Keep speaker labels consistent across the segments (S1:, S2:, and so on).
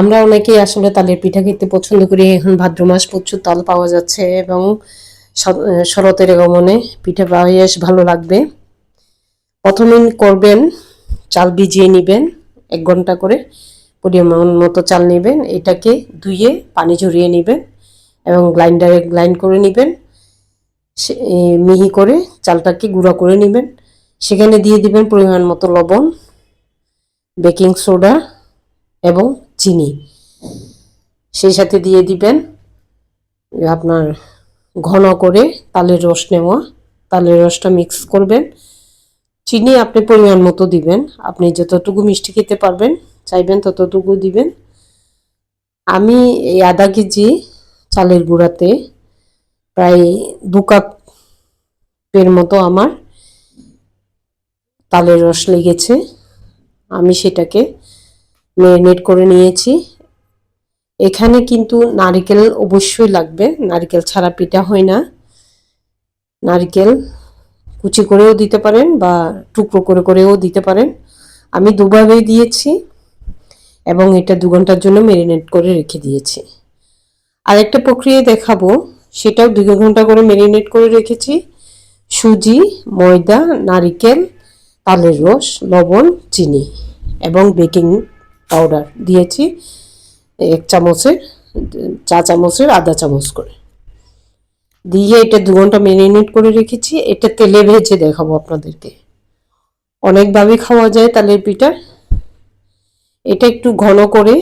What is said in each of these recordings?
S1: আমরা অনেকেই আসলে তালের পিঠা খেতে পছন্দ করি। এখন ভাদ্র মাস প্রচুর তাল পাওয়া যাচ্ছে এবং শরতের গমনে পিঠা বেশ ভালো লাগবে। প্রথমে করবেন, চাল ভিজিয়ে নেবেন, এক ঘণ্টা করে পরিমাণ মতো চাল নেবেন। এটাকে ধুয়ে পানি ঝরিয়ে নেবেন এবং গ্রাইন্ডারে গ্রাইন্ড করে নেবেন। মিহি করে চালটাকে গুঁড়া করে নেবেন। সেখানে দিয়ে দিবেন পরিমাণ মতো লবণ, বেকিং সোডা এবং চিনি। সেই সাথে দিয়ে দিবেন আপনার ঘন করে তালের রস নেওয়া। তালের রসটা মিক্স করবেন। চিনি আপনি পরিমাণ মতো দিবেন। আপনি যতটুকু মিষ্টি খেতে পারবেন, চাইবেন ততটুকু দিবেন। আমি এই আধা কেজি চালের গুঁড়াতে প্রায় দু কাপের মতো আমার তালের রস লেগেছে। আমি সেটাকে ম্যারিনেট করে নিয়েছি। এখানে কিন্তু নারকেল অবশ্যই লাগবে। নারকেল ছাড়া পিঠা হয় না। নারকেল কুচি করেও দিতে পারেন বা টুকরো করে করেও দিতে পারেন। আমি দুভাবেই দিয়েছি এবং এটা দু ঘণ্টার জন্য ম্যারিনেট করে রেখে দিয়েছি। আরেকটা প্রক্রিয়া দেখাবো। সেটাও দু ঘণ্টা করে ম্যারিনেট করে রেখেছি। সুজি, ময়দা, নারিকেল, তালের রস, লবণ, চিনি এবং বেকিং পাউডার দিয়েছি, এক চামচের, চা চামচের আধা চামচ করে। দিয়ে এটা দু ঘণ্টা ম্যারিনেট করে রেখেছি, এটা তেলে ভেজে দেখাবো আপনাদেরকে। অনেকভাবে খাওয়া যায় তালের পিঠা। এটা একটু ঘন করে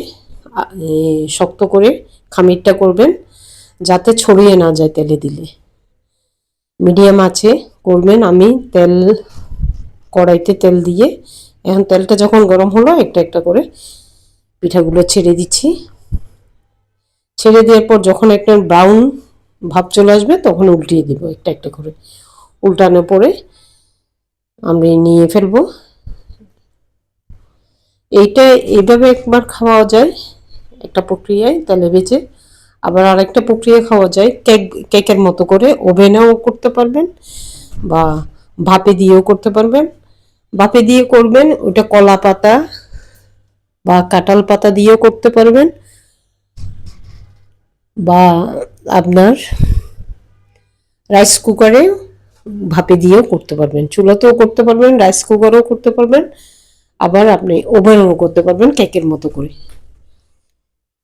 S1: শক্ত করে খামিরটা করবেন, যাতে ছড়িয়ে না যায় তেলে দিলে। মিডিয়াম আছে করবেন আমি তেল, কড়াইতে তেল দিয়ে এখন তেলটা যখন গরম হলো, একটা একটা করে পিঠাগুলো ছেড়ে দিচ্ছি। ছেড়ে দেওয়ার পর যখন একটা ব্রাউন ভাব চলে আসবে, তখন উল্টিয়ে দিব একটা একটা করে। উল্টানোর পরে আমি নিয়ে ফেলব। এইটা এইভাবে একবার খাওয়া যায়, একটা প্রক্রিয়ায় তেলে ভেজে। আবার আরেকটা প্রক্রিয়া খাওয়া যায়, কেক, কেকের মতো করে ওভেনেও করতে পারবেন বা ভাপে দিয়েও করতে পারবেন। ভাপে দিয়ে করবেন, ওটা কলা পাতা বা কাঁঠাল পাতা দিয়েও করতে পারবেন। বা আপনার রাইস কুকারে ভাপে দিয়েও করতে পারবেন, চুলাতেও করতে পারবেন রাইস কুকারেও করতে পারবেন, আবার আপনি ওভেনও করতে পারবেন কেকের মতো করে।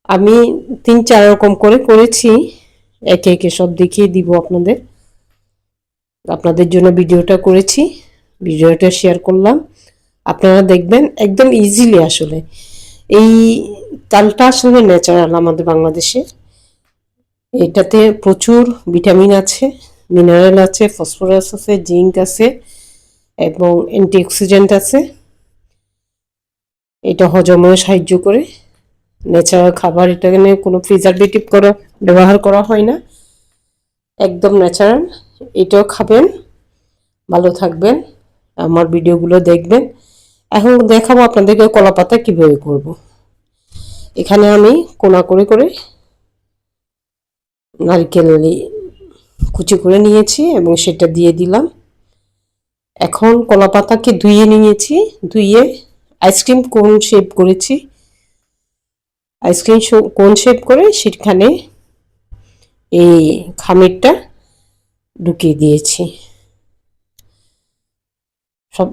S1: আমি তিন চার রকম করে করেছি, একে একে সব দেখিয়ে দিব আপনাদের। আপনাদের জন্য ভিডিওটা করেছি। ভিডিওটা শেয়ার করলাম। আপনারা দেখবেন একদম ইজিলি আসলে। এই তালটা আসলে ন্যাচারাল আমাদের বাংলাদেশে। এটাতে প্রচুর ভিটামিন আছে মিনারেল আছে ফসফরাস আছে জিঙ্ক আছে এবং অ্যান্টিঅক্সিডেন্ট আছে। এটা হজমেও সাহায্য করে। ন্যাচারাল খাবার এটাকে কোনো প্রিজারভেটিভ করা, ব্যবহার করা হয় না। একদম ন্যাচারাল এটাও খাবেন। ভালো থাকবেন। আমার ভিডিওগুলো দেখবেন। এখন দেখাবো আপনাদেরকে কলা পাতা কীভাবে করব। এখানে আমি কোনা করে করে নারকেল কুচি করে নিয়েছি এবং সেটা দিয়ে দিলাম। এখন কলা পাতাকে ধুয়ে নিয়েছি, ধুয়ে আইসক্রিম কোন শেপ করেছি। আইসক্রিম কোন শেপ করে সেখানে এই খামিরটা ঢুকিয়ে দিয়েছি। সব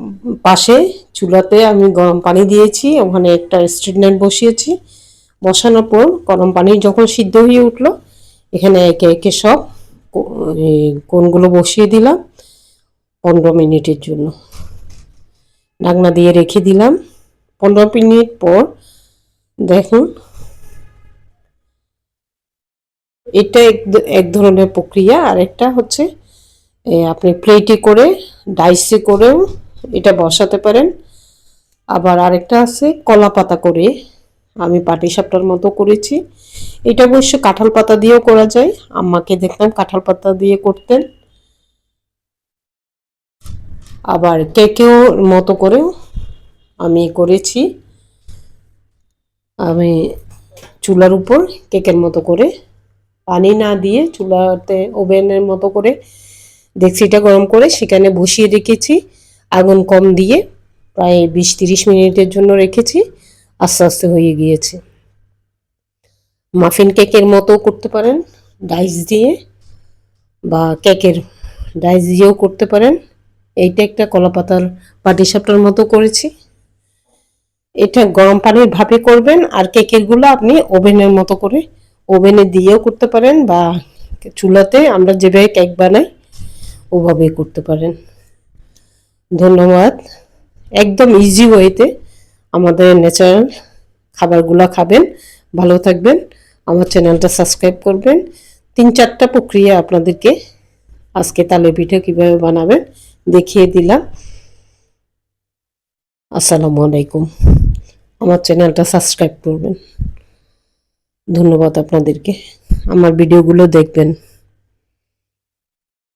S1: পাশে চুলাতে আমি গরম পানি দিয়েছি, ওখানে একটা স্ট্রিট নাইট বসিয়েছি। বসানোর পর গরম পানি যখন সিদ্ধ হয়ে উঠল, এখানে একে একে সব কোনগুলো বসিয়ে দিলাম পনেরো মিনিটের জন্য। ঢাকনা দিয়ে রেখে দিলাম। পনেরো মিনিট পর দেখুন, এটা এক ধরনের প্রক্রিয়া। আর একটা হচ্ছে আপনি প্লেটে করে, ডাইসে করেও এটা বসাতে পারেন। আবার আরেকটা আছে, কলা পাতা করে আমি পাটি সাপটার মতো করেছি। এটা অবশ্য কাঁঠাল পাতা দিয়েও করা যায়। আম্মাকে দেখলাম কাঁঠাল পাতা দিয়ে করতেন। আবার কেকেও মতো করেও আমি করেছি। আমি চুলার উপর কেকের মতো করে পানি না দিয়ে চুলাতে ওভেনের মতো করে, ডেক্সিটা গরম করে সেখানে বসিয়ে রেখেছি। আগুন কম দিয়ে প্রায় বিশ তিরিশ মিনিটের জন্য রেখেছি, আস্তে আস্তে হয়ে গিয়েছে। মাফিন কেকের মতো করতে পারেন, ডাইস দিয়ে বা কেকের ডাইস দিয়েও করতে পারেন। এইটা একটা কলাপাতার পাটিসাপটার মতো করেছি। এটা গরম পানির ভাপে করবেন আর কেকেরগুলো আপনি ওভেনের মতো করে ওভেনে দিয়েও করতে পারেন বা চুলাতে আমরা যেভাবে কেক বানাই ওভাবে করতে পারেন। ধন্যবাদ। একদম ইজি ওয়েতে আমাদের ন্যাচারাল খাবারগুলো খাবেন। ভালো থাকবেন। আমার চ্যানেলটা সাবস্ক্রাইব করবেন। তিন চারটা প্রক্রিয়া আপনাদেরকে আজকে তালে পিঠা কীভাবে বানাবেন দেখিয়ে দিলাম। আসসালামু আলাইকুম। আমার চ্যানেলটা সাবস্ক্রাইব করবেন। ধন্যবাদ আপনাদেরকে। আমার ভিডিওগুলো দেখবেন।